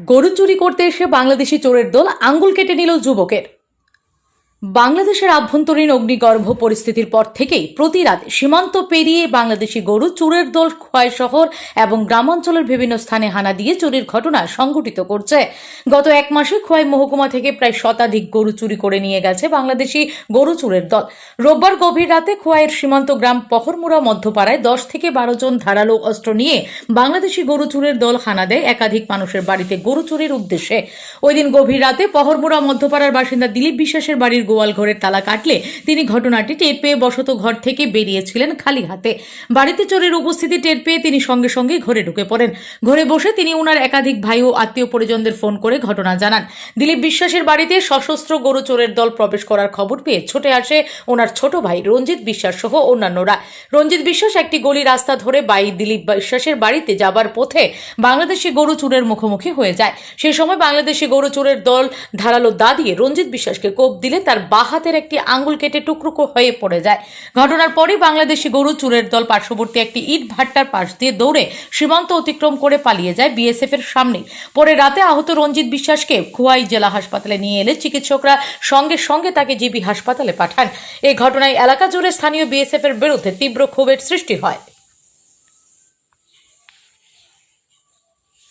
গরু চুরি করতে এসে বাংলাদেশি চোরের দল আঙ্গুল কেটে নিল যুবকের। বাংলাদেশের আভ্যন্তরীণ অগ্নিগর্ভ পরিস্থিতির পর থেকেই প্রতি রাত সীমান্ত পেরিয়ে বাংলাদেশি গরু, চোরের দল, খোয়াই শহর এবং গ্রামাঞ্চলের বিভিন্ন স্থানে হানা দিয়ে চুরির ঘটনা সংঘটিত করছে। গত এক মাসে খোয়াই মহকুমা থেকে প্রায় শতাধিক গরু চুরি করে নিয়ে গেছে বাংলাদেশি গরু চোরের দল। রোববার গভীর রাতে খোয়াইয়ের সীমান্ত গ্রাম পহরমুড়া মধ্যপাড়ায় দশ থেকে বারো জন ধারালো অস্ত্র নিয়ে বাংলাদেশি গরু চুরের দল হানা দেয় একাধিক মানুষের বাড়িতে গরু চুরির উদ্দেশ্যে। ওই দিন গভীর রাতে পহরমুড়া মধ্যপাড়ার বাসিন্দা দিলীপ বিশ্বাসের বাড়ির গোয়াল ঘরের তালা কাটলে তিনি ঘটনাটি টের পেয়ে বসত ঘর থেকে বেরিয়েছিলেন খালি হাতে। বাড়িতে চোরের উপস্থিতি টের পেয়ে তিনি সঙ্গে সঙ্গে ঘরে ঢুকে পড়েন। ঘরে বসে তিনি ওনার একাধিক ভাই ও আত্মীয় পরিজনদের ফোন করে ঘটনা জানান। দিলীপ বিশ্বাসের বাড়িতে সশস্ত্র গরু চোরের দল প্রবেশ করার খবর পেয়ে ছুটে আসে ওনার ছোট ভাই রঞ্জিত বিশ্বাস সহ অন্যান্যরা। রঞ্জিত বিশ্বাস একটি গলি রাস্তা ধরে বাই দিলীপ বিশ্বাসের বাড়িতে যাবার পথে বাংলাদেশি গরু চোরের মুখোমুখি হয়ে যায়। সেই সময় বাংলাদেশি গরু চোরের দল ধারালো দা দিয়ে রঞ্জিত বিশ্বাসকে কোপ দিলে তার বাঁ হাতের একটি আঙ্গুল কেটে টুকরো হয়ে পড়ে যায়। ঘটনার পরই বাংলাদেশি গরু চোরের দল পার্শ্ববর্তী একটি ইট ভাট্টার পাশ দিয়ে দৌড়ে সীমান্ত অতিক্রম করে পালিয়ে যায় বিএসএফ এর সামনে। পরে রাতে আহত রঞ্জিত বিশ্বাসকে খোয়াই জেলা হাসপাতালে নিয়ে এলে চিকিৎসকরা সঙ্গে সঙ্গে তাকে জিবি হাসপাতালে পাঠান। এই ঘটনায় এলাকা জুড়ে স্থানীয় বিএসএফ এর বিরুদ্ধে তীব্র ক্ষোভের সৃষ্টি হয়।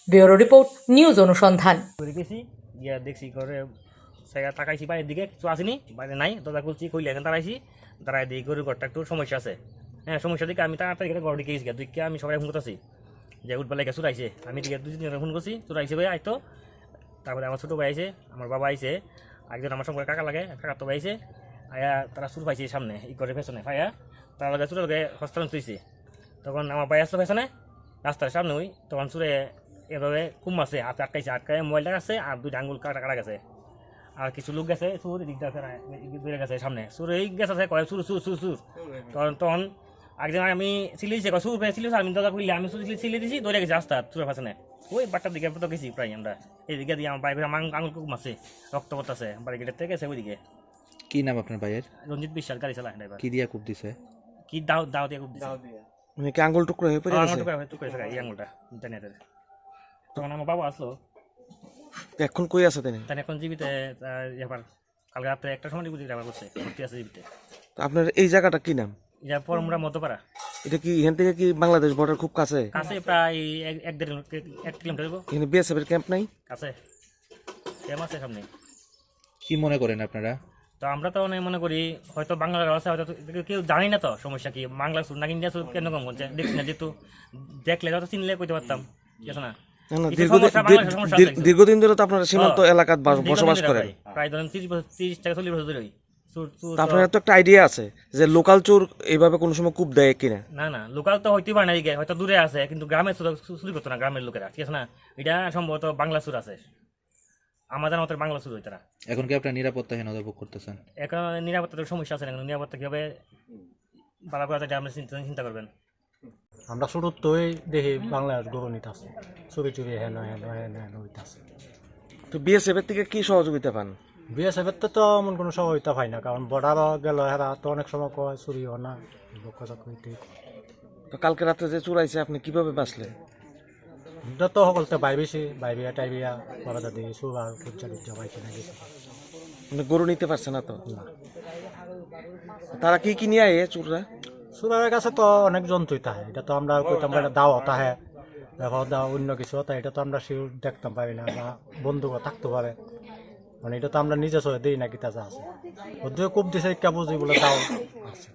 ব্যুরো রিপোর্ট, নিউজ অনুসন্ধান। করে দেখছি ঘরে জায়গা তাকাইছি বাইরের দিকে, কিছু আসেনি বাইরে নাই, দরজা খুলছি খুললে এখানে দাঁড়াইছি দাঁড়াই দিই গরুর ঘরটা একটু সমস্যা আছে। হ্যাঁ সমস্যা দিকে আমি তাড়াতাড়ি করে ঘর দিকে গেছি দিকে আমি সবাই ফোন করতেছি, যে উঠবেলা গেছে চুরাইছে আমি দিকে দুই তিন ফোন করছি চুরাইছে ভাই আইতো। তারপরে আমার ছোটো ভাই আইছে, আমার বাবা আইছে একজন আমার সঙ্গে কাকা লাগে, কাকা তো ভাই আইছে। আয়া তারা চুর পাইছে সামনে ই করে পেছনে ভাইয়া তার লগে চুরের লগে হস্তান্তর তুইছে তখন আমার ভাই আসলো পেছনে, রাস্তার সামনে ওই, তখন চুরে এভাবে কুম আছে, হাতে আটকাইছে আটকায় মোবাইলটা আছে আর দুইটা আঙ্গুল কাটা কাটা গেছে। আর কিছু লোক গেছে সুর দিকটা দূরে গেছে সামনে। সুর এই গেছে আছে কয় সুর সুর সুর সুর তখন তখন একজন আমি সিলি দিয়েছে কয় সুর পেয়ে আমি দাদা খুললে আমি সুর সিলি দিয়েছি দৌড়ে গেছি রাস্তা চুরের পাশে ওই বাট্টার দিকে তো গেছি প্রায় আমরা। এই দিকে দিয়ে আমার বাইরে আমার আঙুল কুকুম আছে রক্ত আছে বাড়ি গেটের থেকে গেছে ওইদিকে। কি নাম আপনার ভাইয়ের? রঞ্জিত বিশ্বাস গাড়ি চালায় ড্রাইভার কি দিয়া কূপ দিছে? কি দাও দাও দিয়ে খুব দিছে। মানে কি আঙ্গুল টুকরো হয়ে পড়ে গেছে? টুকরা টুকরা থাকা এই আঙুলটা ইন্টারনেটের তখন আমার বাবা আসলো এখন কই আছে তিনি? তাই এখন জীবিতে এবার কালকে রাত্রে একটা সময় বুঝি ব্যবহার করছে ভর্তি আছে জীবিতে। তো আপনার এই জায়গাটা কি নাম? এটা পরমুরা মধ্যপাড়া। এটা কি এখান থেকে কি বাংলাদেশ বর্ডার খুব কাছে? কাছে প্রায় এক- এক দেড় এক কিলোমিটার। এখানে বিএসএফ এর ক্যাম্প নাই? কাছে। ক্যাম্প আছে সামনে। কি মনে করেন আপনারা? তো আমরা তো অনেক মনে করি হয়তো বাংলার আছে হয়তো কেউ জানি না তো সমস্যা কি। বাংলা সুর নাকি ইন্ডিয়া সুর কেন কম করছে? দেখছি না যেহেতু দেখলে হয়তো চিনলে কইতে পারতাম ঠিক আছে না? দীর্ঘদিন ধরে তো আপনারা সীমান্ত। এলাকাত বসবাস করেন। প্রায়- ধরেন তিরিশ বছর তিরিশ থেকে চল্লিশ বছর ধরে সুর সুর তো আপনার তো একটা আইডিয়া আছে যে লোকাল চোর এইভাবে কোনো সময় কূপ দেয় কিনা? না না লোকাল তো হইতেই পারে না হয়তো দূরে আছে কিন্তু গ্রামের সুর চুরি করতো না গ্রামের লোকেরা ঠিক আছে না? এটা সম্ভবত বাংলা সুর আছে। আমাদের মতো বাংলা সুর হইতো না এখন কি আপনার নিরাপত্তাহীনতা ভোগ করতেছেন? এখন নিরাপত্তার সমস্যা আছে না নিরাপত্তা কীভাবে বাড়া করা যায় আপনি চিন্তা চিন্তা করবেন। আমরা শুরুর তোই দেখি বাংলার গরু নিতে আছে। চুরি চুরি হেন হেন হেন হেন হইতাছে তো বিএসএফ এর থেকে কি সহযোগিতা পান? বিএসএফের তো এমন কোনো সহযোগিতা পাই না কারণ বর্ডার গেল হেরা তো অনেক সময় কয় চুরি হয় না লোক হইতে তো কালকে রাতে যে চুরাইছে আপনি কীভাবে বাঁচলেন? এটা তো সকলতে বাইবেছি বাইবিয়া টাইবিয়া বড় দাদি সুবার কুচ্চা টুচ্চা পাইছে না কিছু মানে গরু নিতে পারছে না তো? না। তারা কি কি নিয়ে আয়ে চুররা? সুরারের কাছে তো অনেক জন্তুই থাকে, এটা তো আমরা কইতাম এটা দাও তাহে দেখো দাও অন্য কিছু, তা এটা তো আমরা শিউর দেখতাম, পারি না, বা বন্ধুও থাকতে পারে। মানে এটা তো আমরা নিজে সহে দিই না, কিতা যা আছে। ওদের খুব দিছে ইকা বুঝি বলে দাও আছে।